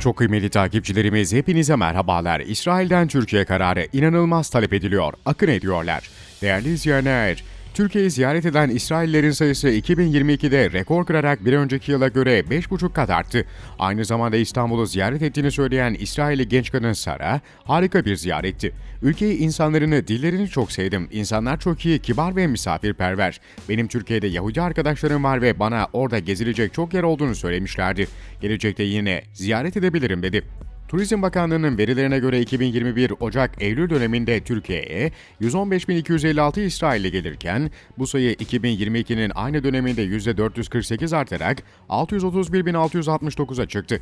Çok kıymetli takipçilerimiz hepinize merhabalar. İsrail'den Türkiye kararı inanılmaz talep ediliyor, akın ediyorlar. Değerli izleyenler, Türkiye'yi ziyaret eden İsraillerin sayısı 2022'de rekor kırarak bir önceki yıla göre 5,5 kat arttı. Aynı zamanda İstanbul'u ziyaret ettiğini söyleyen İsrailli genç kadın Sara, harika bir ziyaretti. Ülkeyi, insanlarını, dillerini çok sevdim. İnsanlar çok iyi, kibar ve misafirperver. Benim Türkiye'de Yahudi arkadaşlarım var ve bana orada gezilecek çok yer olduğunu söylemişlerdi. Gelecekte yine ziyaret edebilirim dedi. Turizm Bakanlığı'nın verilerine göre 2021 Ocak-Eylül döneminde Türkiye'ye 115.256 İsrailli gelirken bu sayı 2022'nin aynı döneminde %448 artarak 631.669'a çıktı.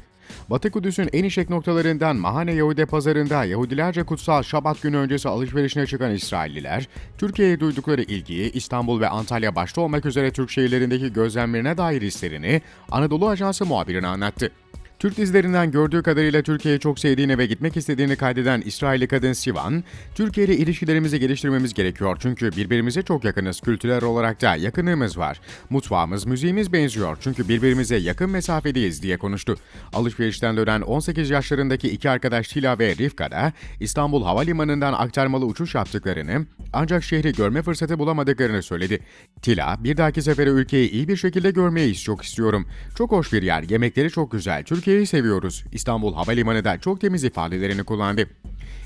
Batı Kudüs'ün en işlek noktalarından Mahane Yahudi Pazarı'nda Yahudilerce kutsal Şabat günü öncesi alışverişine çıkan İsrailliler, Türkiye'ye duydukları ilgiyi İstanbul ve Antalya başta olmak üzere Türk şehirlerindeki gözlemlerine dair hislerini Anadolu Ajansı muhabirine anlattı. Türk dizilerinden gördüğü kadarıyla Türkiye'yi çok sevdiğini ve gitmek istediğini kaydeden İsrailli kadın Sivan, Türkiye ile ilişkilerimizi geliştirmemiz gerekiyor çünkü birbirimize çok yakınız, kültürel olarak da yakınlığımız var. Mutfağımız, müziğimiz benziyor çünkü birbirimize yakın mesafedeyiz diye konuştu. Alışverişten dönen 18 yaşlarındaki iki arkadaş Tila ve Rifka da İstanbul Havalimanı'ndan aktarmalı uçuş yaptıklarını ancak şehri görme fırsatı bulamadıklarını söyledi. Tila, bir dahaki sefere ülkeyi iyi bir şekilde görmeyi çok istiyorum. Çok hoş bir yer, yemekleri çok güzel, Türkiye'yi seviyoruz. İstanbul Havalimanı da çok temiz ifadelerini kullandı.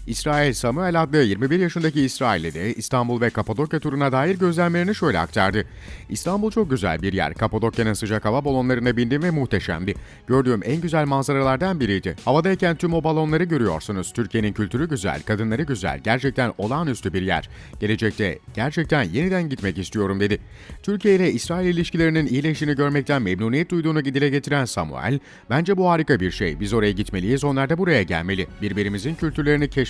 İsrail Samuel adlı 21 yaşındaki İsrailli de İstanbul ve Kapadokya turuna dair gözlemlerini şöyle aktardı. İstanbul çok güzel bir yer. Kapadokya'nın sıcak hava balonlarına bindim ve muhteşemdi. Gördüğüm en güzel manzaralardan biriydi. Havadayken tüm o balonları görüyorsunuz. Türkiye'nin kültürü güzel, kadınları güzel. Gerçekten olağanüstü bir yer. Gelecekte gerçekten yeniden gitmek istiyorum dedi. Türkiye ile İsrail ilişkilerinin iyileştiğini görmekten memnuniyet duyduğunu dile getiren Samuel, bence bu harika bir şey. Biz oraya gitmeliyiz, onlar da buraya gelmeli. Birbirimizin kültürlerini keşfetmeliyiz